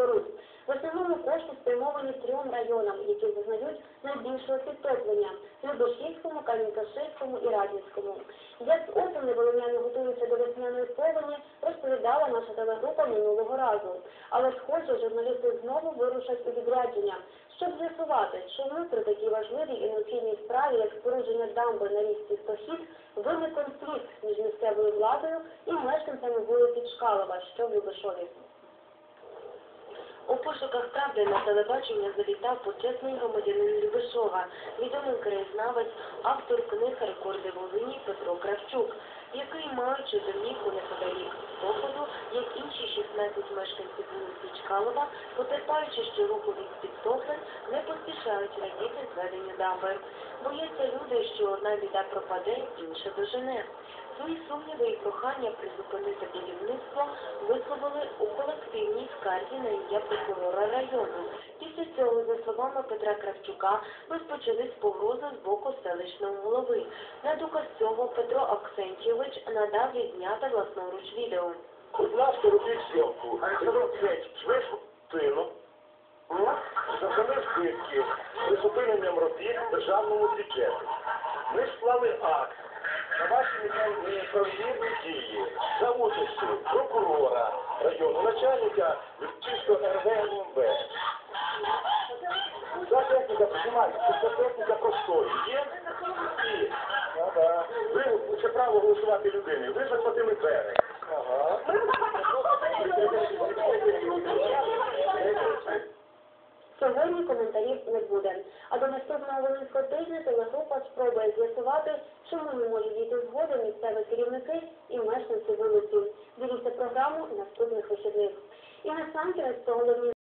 споруд. В основному кошти спрямовані трьом районам, які зазнають найбільшого підтоплення – Любешівському, Кам'янка-Ширському і Радівському. Як з осені волиняни готуються до весняної повені, розповідала наша телегрупа минулого разу. Але схоже, журналісти знову вирушать у відрядження, щоб з'ясувати, чому при такій важливій і необхідній справі, як спорудження дамби на річці Стохід, виник конфлікт між місцевою владою і мешканцями вулиці Чкалова, що в Любешові. У пошуках правди на телебачення завітав почесний громадянин Любешова, відомий краєзнавець, автор книг Рекорди Волині Петро Кравчук, який, маючи домівку неподалік походу, як інші 16 мешканців вулиці Чкалова, потерпаючи щороку від підтоплень, не поспішають радіти зведенню дамби. Бояться люди, що одна біда пропаде, інша дожене. Свої сумніви і прохання призупинити колективній скарзі на прокурора району. Після цього, за словами Петра Кравчука, розпочались погрози з боку селищного голови. На доказ цього Петро Аксентьєвич надав відняти власноруч відео. Будь ласка, робіть зйомку. Швидко, тину. За самих збитків призупиненням робіт державному бюджеті. Ми склали акт на ваші неправомірні дії за участю прокурора району, начальника голосувати людини. Ви заплатили двері. Ага. Сьогодні коментарів не буде. А до наступного Волинського тижня телегрупа спробує з'ясувати, чому не можуть дійти згоди місцеві керівники і мешканці вулиці. Дивіться програму наступних вихідних. І насамкінець про головні